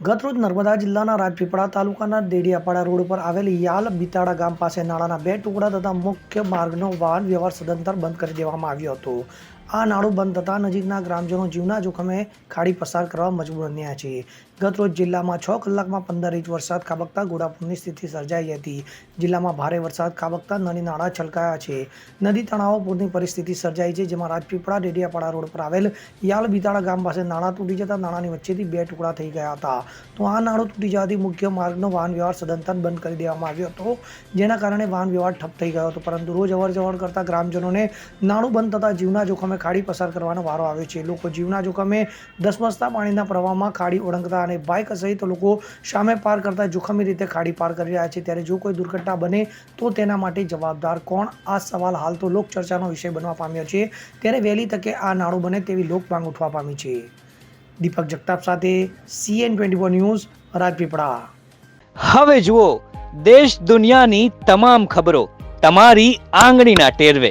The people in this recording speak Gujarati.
ગતરોજ નર્મદા જિલ્લાના રાજપીપળા તાલુકાના દેડિયાપાડા રોડ પર આવેલ યાલ બિતાડા ગામ પાસે નાળાના બે ટુકડા તથા મુખ્ય માર્ગનો વાહન વ્યવહાર સદંતર બંધ કરી દેવામાં આવ્યો હતો. આ નાળું બંધ થતાં નજીકના ગ્રામજનો જીવના જોખમે ખાડી પસાર કરવા મજબૂર બન્યા છે. ગતરોજ જિલ્લામાં છ કલાકમાં પંદર ઇંચ વરસાદ ખાબકતા ઘોડાપૂરની સ્થિતિ સર્જાઈ હતી. જિલ્લામાં ભારે વરસાદ ખાબકતા નદી નાળા છલકાયા છે. નદી તળાવો પૂરની પરિસ્થિતિ સર્જાઈ છે, જેમાં રાજપીપળા, ડેડિયાપાડા રોડ પર આવેલ યાલ બિતાળા ગામ પાસે નાળા તૂટી જતા નાળાની વચ્ચેથી બે ટુકડા થઈ ગયા હતા. તો આ નાણું તૂટી જવાથી મુખ્ય માર્ગનો વાહન વ્યવહાર સદંતર બંધ કરી દેવામાં આવ્યો હતો, જેના કારણે વાહન વ્યવહાર ઠપ થઈ ગયો હતો. પરંતુ રોજ અવર જવર કરતા ગ્રામજનોને નાળું બંધ થતાં જીવના જોખમે ખાડી પસાર કરવાનો વારો આવ્યો છે. લોકો જીવના જોખમે ધસમસતા પાણીના પ્રવાહમાં ખાડી ઓળંગતા અને બાઇક સહિત લોકો સામે પાર કરતા જોખમી રીતે ખાડી પાર કરી રહ્યા છે. ત્યારે જો કોઈ દુર્ઘટના બને તો તેના માટે જવાબદાર કોણ? આ સવાલ હાલ તો લોકચર્ચાનો વિષય બનવા પામ્યો છે. ત્યારે વહેલી તકે આ નાળું બને તેવી લોક માંગ ઉઠવા પામી છે. દીપક જગતાપ સાથે CN twenty four news, Rajpipla. હવે જુઓ, દેશ દુનિયાની તમામ ખબરો તમારી આંગળીના ટેરવે.